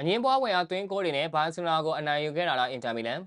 အငင်းပွားဝင်အားသွင်းကိုတွေနဲ့ဘာစီလိုနာကိုအနိုင်ယူခဲ့တာလားအင်တာမီလန်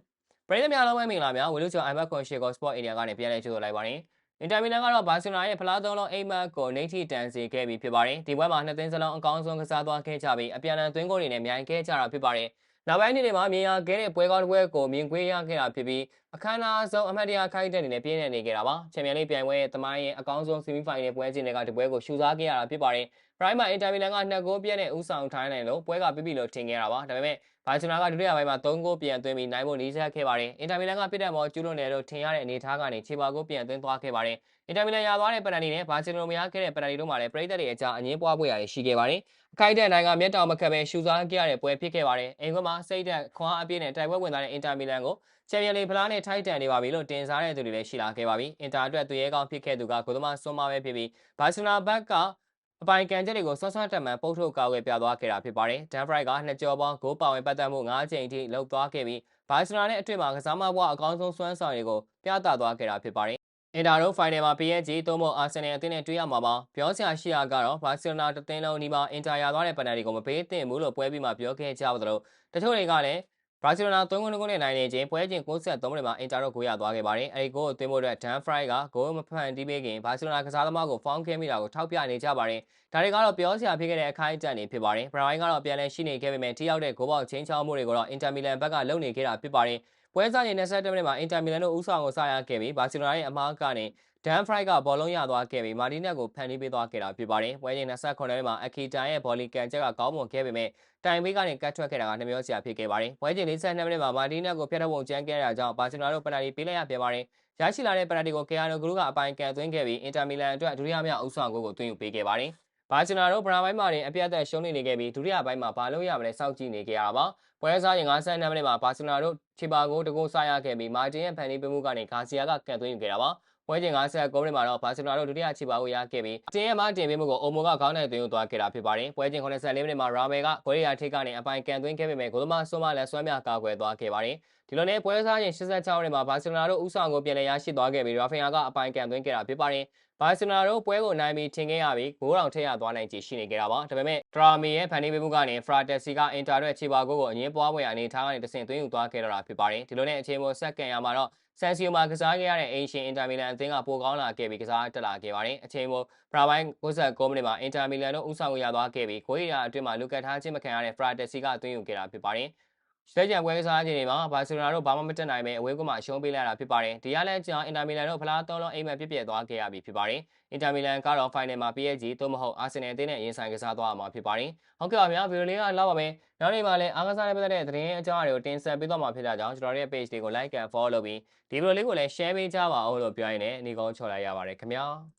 ပရိသတ်များလုံးဝမင်္ဂလာများဝီလူချောအိုင်ဘတ်ကွန်ရှီကိုစပေါ့အေရီယာကနေပြန်လည်ကြိုဆိုလိုက်ပါတယ်အင်တာမီလန်ကတော့ဘာစီလိုနာရဲ့ဖလားသုံးလုံးအိမ်မက်ကိုနေထိတန်စီခဲ့ပြီးဖြစ်ပါတယ်ဒီပွဲမှာနှစ်သင်းစလုံးအကောင်းဆုံးကစားသွားခဲ့ကြပြီးအပြန်အလှန်သွင်းကိုတွေနဲ့မြိုင်ခဲ့ကြတာဖြစ်ပါတယ်နောက်ပိုင်းနေ့တွေမှာမြင်ရခဲ့တဲ့ပွဲကောင်းတစ်ပွဲကိုမြင်ကွေးရခဲ့တာဖြစ်ပြီးအခမ်းအနားဆုံးအမှတ်တရခိုက်တဲ့အနေနဲ့ပြည့်နေနေခဲ့တာပါချန်ပီယံလိပြိုင်ပွဲရဲ့တမိုင်းရဲ့အကောင်းဆုံးဆီမီဖိုင်နယ်ပွဲစဉ်တွေကဒီပွဲကိုရှူစားခဲ့ရတာဖြစ်ပါတယ်ပရိုင်းမှာအင်တာမီလန်ကနှစ်ဂိုးပြည့်နဲ့ဥဆောင်ထိုင်းနိုင်လို့ပွဲကပြပြလို့ထင်ခဲ့တာပါဒါပေမဲ့ဘာစီလိုနာကဒုတိယပိုင်းမှာ3ဂိုးပြန်သွင်းပြီးနိုင်ဖို့နီးစပ်ခဲ့ပါတယ်အင်တာမီလန်ကပြစ်တဲ့မော်ကျူးလွန်တယ်လို့ထင်ရတဲ့အနေအထားကနေခြေပါကိုပြန်သွင်းသွားခဲ့ပါတယ်အင်တာမီလန်ရသွားတဲ့ပနတီနဲ့ဘာစီလိုနာမရခဲ့တဲ့ပနတီတို့မှာလည်းပရိသတ်တွေအကြားအငင်းပွားပွဲရာရှိခဲ့ပါတယ်အခိုက်အတန့်နိုင်ငံမျက်တောင်မခတ်ပဲရှူစားခဲ့ရတဲ့ပွဲဖြစ်ခဲ့ပါတယ်အင်ကွန်းမှာစိတ်သက်ခွန်အားအပြည့်နဲ့တိုက်ပွဲဝင်သွားတဲ့အင်တာမီလန်ကိုချန်ပီယံလိဖလားနဲ့ထိုက်တန်နေပါပြီလို့တင်စားတဲ့သူတွေလည်းရှိလာခဲ့ပါပြီအင်တာအတွက်သူရဲကောင်းဖြစ်ခဲ့သူကကိုသမားစွန်မာပဲဖြစ်ပြီးဘာစီလိုနာဘက်ကအပိုင်ကန်ချက်တွေကိုဆွမ်းဆွမ်းတက်မှန်ပုတ်ထုတ်ကာဝယ်ပြသွားခဲ့တာဖြစ်ပါတယ်။ဒန်ဖရိုက်ကနှစ်ကြောပေါင်းဂိုးပါဝင်ပတ်သက်မှု၅ချိန်အထိလှုပ်သွားခဲ့ပြီးဘာစီလိုနာနဲ့အတွေ့မှာကစားမဘွားအကောင်းဆုံးစွမ်းဆောင်တွေကိုပြသသွားခဲ့တာဖြစ်ပါတယ်။အင်တာရိုဖိုင်နယ်မှာ PSG သို့မဟုတ်အာဆင်နယ်အသင်းနဲ့တွေ့ရမှာပါ။ပြောစရာရှိတာကတော့ဘာစီလိုနာတသင်းလုံးဒီမှာအင်တာရသွားတဲ့ပန်နယ်တီကိုမပေးသင့်ဘူးလို့ပွဲပြီးမှပြောခဲ့ကြပါသလိုတချို့တွေကလည်း ဘရာဇီလိုနာ3ဂိုး2ဂိုးနဲ့နိုင်နေခြင်းပွဲချင်း63မိနစ်မှာအင်တာတော့ဂိုးရသွားခဲ့ပါတယ်။အဲဒီဂိုးကိုသွင်းဖို့အတွက်ဒန်ဖရိုက်ကဂိုးမဖန်တီးပေးခင်ဘာစီလိုနာကစားသမားကိုဖောင်းခဲမိတာကိုထောက်ပြနေကြပါတယ်။ဒါတွေကတော့ပြောစရာဖြစ်ခဲ့တဲ့အခိုင်အတန့်တွေဖြစ်ပါတယ်။ဘရိုင်းကတော့ပြန်လည်ရှိနေခဲ့ပေမဲ့ထိရောက်တဲ့ဂိုးပေါက်ချင်းချောင်းမှုတွေကိုတော့အင်တာမီလန်ဘက်ကလုပ်နေခဲ့တာဖြစ်ပါတယ်။ပွဲစားချိန်27မိနစ်မှာအင်တာမီလန်တို့ဦးဆောင်ကိုစရခဲ့ပြီးဘာစီလိုနာရဲ့အမားကနေ ဒန်ဖရိုက်ကဘောလုံးရသွားခဲ့ပြီးမာတီနက်ကိုဖန်တီးပေးသွားခဲ့တာဖြစ်ပါတယ်။ပွဲချိန်28မိနစ်မှာအခီတန်ရဲ့ဘောလီကန်ချက်ကကောင်းမွန်ခဲ့ပေမဲ့တိုင်ဘေးကနေကတ်ထွက်ခဲ့တာကနှမျောစရာဖြစ်ခဲ့ပါတယ်။ပွဲချိန်42မိနစ်မှာမာတီနက်ကိုဖျက်ထုတ်ပုံကျန်းခဲ့တာကြောင့်ဘာစီလိုနာတို့ပယ်နယ်တီပေးလိုက်ရပြန်ပါတယ်။ရရှိလာတဲ့ပယ်နယ်တီကိုကီယာနိုဂရူကအပိုင်ကန်သွင်းခဲ့ပြီးအင်တာမီလန်အတွက်ဒုတိယမြောက်ဦးဆောင်ကိုကိုသွင်းယူပေးခဲ့ပါတယ်။ဘာစီလိုနာတို့ပရာပိုင်းမှာတင်အပြတ်သက်ရှုံးနေခဲ့ပြီးဒုတိယပိုင်းမှာဘာလို့ရမလဲစောင့်ကြည့်နေကြရတာပါ။ပွဲစားရင်52မိနစ်မှာဘာစီလိုနာတို့ချီပါကိုတကိုးစားရခဲ့ပြီးမာတင်ရဲ့ဖန်တီးပေးမှုကနေဂါစီယာကကန်သွင်းယူခဲ့တာပါ။ ပွဲချိန်59မိနစ်မှာတော့ဘာစီလိုနာတို့ဒုတိယချီပါကိုရခဲ့ပြီးတင်ရဲ့မတင်ပေးမှုကိုအိုမိုကခေါင်းနဲ့သွင်းယူသွားခဲ့တာဖြစ်ပါတယ်။ပွဲချိန်84မိနစ်မှာရာမဲကဂိုရီယာထိပ်ကနေအပိုင်ကန်သွင်းခဲ့ပေမဲ့ဂိုလမဆွမ်းမလည်းဆွမ်းမြကာကွယ်သွားခဲ့ပါတယ်။ဒီလိုနဲ့ပွဲစားချိန်86မိနစ်မှာဘာစီလိုနာတို့ဦးဆောင်ကိုပြန်လည်ရရှိသွားခဲ့ပြီးရာဖင်ယာကအပိုင်ကန်သွင်းခဲ့တာဖြစ်ပါတယ်။ ဘာစီလိုနာတို့ပွဲကိုနိုင်ပြီးထင်ခဲ့ရပြီးဂိုးတောင်ထည့်ရသွားနိုင်ချေရှိနေကြတာပါဒါပေမဲ့ဒရာမီရဲ့ဖန်တီးပေးမှုကနေဖရာတက်စီကအင်တာရက်ခြေပါကိုကိုအငင်းပွားပွဲအနေထားကနေတဆင့်သွင်းယူသွားခဲ့တော့တာဖြစ်ပါတယ်ဒီလိုနဲ့အခြေမိုစက္ကန့်ရမှာတော့ဆန်စီယိုမှာကစားခဲ့ရတဲ့အင်ရှင်အင်တာမီလန်အသင်းကပိုကောင်းလာခဲ့ပြီးကစားတက်လာခဲ့ပါတယ်အချိန်မိုဖရာပိုင်း69မိနစ်မှာအင်တာမီလန်တို့ဦးဆောင်ရသွားခဲ့ပြီးဂိုးရီယာအတွင်းမှာလူကတ်ထားခြင်းမခံရတဲ့ဖရာတက်စီကသွင်းယူခဲ့တာဖြစ်ပါတယ် စတဲ့ကြံပွဲစားခြင်းတွေမှာဘာစီလိုနာတို့ဘာမှမတက်နိုင်ပဲအဝေးကွင်းမှာရှုံးပေးလိုက်တာဖြစ်ပါတယ်။ဒီရလန်ကြောင့်အင်တာမီလန်တို့ဖလားသုံးလုံးအိမ်မက်ပြည့်ပြည့်သွားခဲ့ရပြီဖြစ်ပါတယ်။အင်တာမီလန်ကတော့ဖိုင်နယ်မှာ PSG သို့မဟုတ်အာဆင်နယ်အသင်းနဲ့ရင်ဆိုင်ကစားသွားမှာဖြစ်ပါတယ်။ဟုတ်ကဲ့ပါဗျာဗီဒီယိုလေးကလောက်ပါပဲ။နောက်နေ့မှာလည်းအားကစားနဲ့ပတ်သက်တဲ့သတင်းအကြောင်းအရာတွေကိုတင်ဆက်ပေးသွားမှာဖြစ်တာကြောင့်ကျွန်တော်တို့ရဲ့ page တွေကို like and follow လုပ်ပြီးဒီဗီဒီယိုလေးကိုလည်း share ပေးကြပါဦးလို့ပြောရင်းနဲ့ညီကုန်းချော်လိုက်ရပါတယ်ခင်ဗျာ။